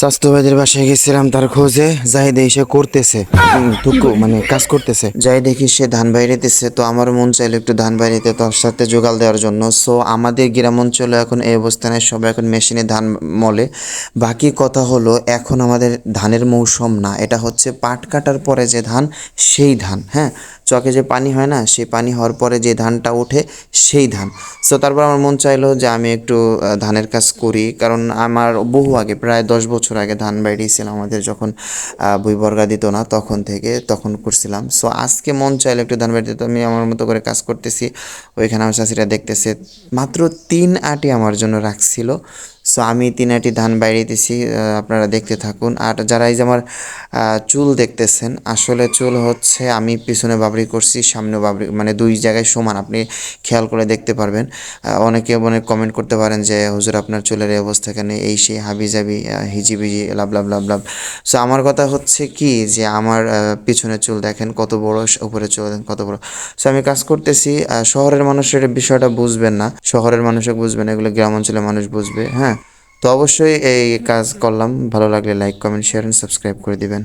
স্বাস্থ্য ভাইদের বাসায় গেছিলাম, তার খোঁজে যাই দেখি সে করতেছে টুকু মানে কাজ করতেছে। যাই দেখি সে ধান বাইরেতেছে তো আমার মন চাইলো একটু ধান বাইরেতে তার সাথে যোগাল দেওয়ার জন্য। সো আমাদের গ্রাম অঞ্চলে এখন এই অবস্থানে সবাই এখন মেশিনে ধান মলে। বাকি কথা হলো, এখন আমাদের ধানের মৌসুম না, এটা হচ্ছে পাট কাটার পরে যে ধান, সেই ধান হ্যাঁ? চকে যে পানি হয় না, সেই পানি হওয়ার পরে যে ধানটা ওঠে সেই ধান। সো তারপর আমার মন চাইলো যে আমি একটু ধানের কাজ করি। কারণ আমার বহু আগে, প্রায় দশ বছর আগে ধান বাইরিয়েছিলাম আমাদের যখন বই বর্গা দিত না তখন থেকে, তখন করছিলাম। সো আজকে মন চাইলো একটু ধান বাড়িতে আমি আমার মতো করে কাজ করতেছি। ওইখানে আমার চাষিরা দেখতেছে, মাত্র তিন আটি আমার জন্য রাখছিল। সো আমি তিন আটি ধান বাইরেতেছি আপনারা দেখতে থাকুন। আর যারা এই যে আমার চুল দেখতেছেন, আসলে চুল হচ্ছে আমি পিছনে বাবরি করছি, সামনে বাবরি মানে দুই জায়গায় সমান, আপনি খেয়াল করে দেখতে পারবেন। অনেকে অনেক কমেন্ট করতে পারেন যে, হুজুর, আপনার চুলের অবস্থা কেন? এই সেই হাবি জাবি হিজিবিজি, লাভ লাভ লাভ লাভ। সো আমার কথা হচ্ছে কি যে, আমার পিছনে চুল দেখেন, কত বড় উপরে চুল দেখেন, কত বড়। সো আমি কাজ করতেছি শহরের মানুষের বিষয়টা বুঝবেন না। শহরের মানুষও বুঝবেন, এগুলো গ্রাম অঞ্চলের মানুষ বুঝবে হ্যাঁ? তো অবশ্যই এই কাজ করলাম। ভালো লাগলে like comment share and subscribe করে দিবেন।